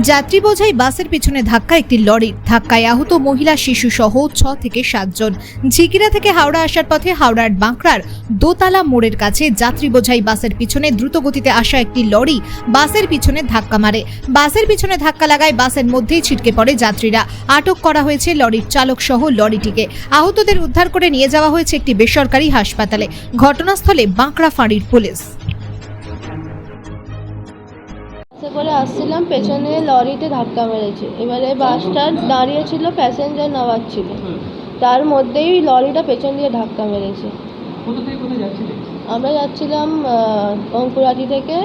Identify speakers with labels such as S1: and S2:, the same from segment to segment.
S1: যাত্রী বোঝাই বাসের পিছনে ধাক্কা একটি লরির ধাক্কায় আহত মহিলা, শিশু সহ ছ থেকে সাতজন ঝিকিরা থেকে হাওড়া আসার পথে হাওড়ার বাঁকড়ার দোতলা মোড়ের কাছে যাত্রী বোঝাই বাসের পিছনে দ্রুতগতিতে আসা একটি লরি বাসের পিছনে ধাক্কা মারে। বাসের পিছনে ধাক্কা লাগায় বাসের মধ্যেই ছিটকে পড়ে যাত্রীরা। আটক করা হয়েছে লরির চালক সহ লরিটিকে। আহতদের উদ্ধার করে নিয়ে যাওয়া হয়েছে একটি বেসরকারি হাসপাতালে। ঘটনাস্থলে বাঁকড়া ফাঁড়ির পুলিশ।
S2: বাসে করে আসছিলাম পেছনে লরিতে ধাক্কা মেরেছে। এবারে বাসটা দাঁড়িয়ে ছিল প্যাসেঞ্জার নামাচ্ছিল তার মধ্যেই লরিটা পেছন দিয়ে ধাক্কা মেরেছে। আমরা যাচ্ছিলাম অঙ্কুরাটি থেকে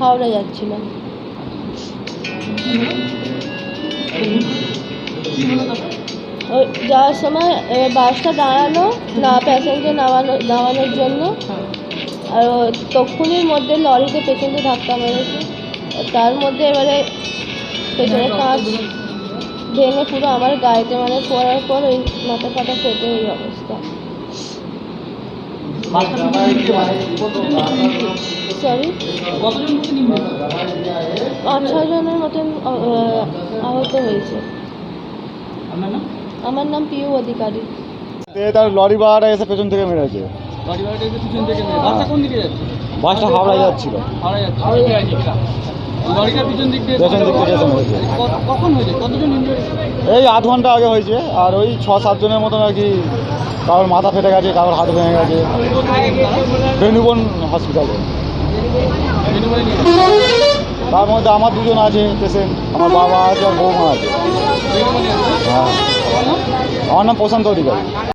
S2: হাওড়া যাচ্ছিলাম। ওই যাওয়ার সময় বাসটা দাঁড়াল না প্যাসেঞ্জার নামানো নামানোর জন্য। আর ও তক্ষুনির মধ্যে লরিতে পেছন দিয়ে ধাক্কা মেরেছে। আর তার মধ্যে এবারে পেছনের কাঁচ ভেঙে পুরো আমার গায়েতে মানে পড়ার পর ওই মাথা ফাটা ফেটে এই অবস্থা। সরি পাঁচ ছয় জনের মতন আহ, আহত হয়েছে। আমার নাম? পিউ অধিকারী।
S3: তার লরি বাড়াটা এসে পেছন থেকে মেরেছে।
S4: ভাড়াটা এসে পিছন থেকে মেরে বাসটা কোন দিকে যাচ্ছে?
S3: বাসটা হাওড়ায় যাচ্ছিল।
S4: হাওড়া যাচ্ছে লরিটা পিছন দিক দিয়ে
S3: পেছন দিক থেকে এসে মেরেছে
S4: ক- কখন হয়েছে?
S3: এই আধ ঘণ্টা আগে হয়েছে আর ওই ছ সাতজনের মতন আর কি কারোর মাথা ফেটে গেছে কারোর হাত ভেঙে গেছে। বেনুবন হসপিটালে তার মধ্যে আমার দুজন আছে পেশেন্ট আমার বাবা আছে আর বৌমা আছে? হ্যাঁ। আমার নাম প্রশান্ত অধিকারী।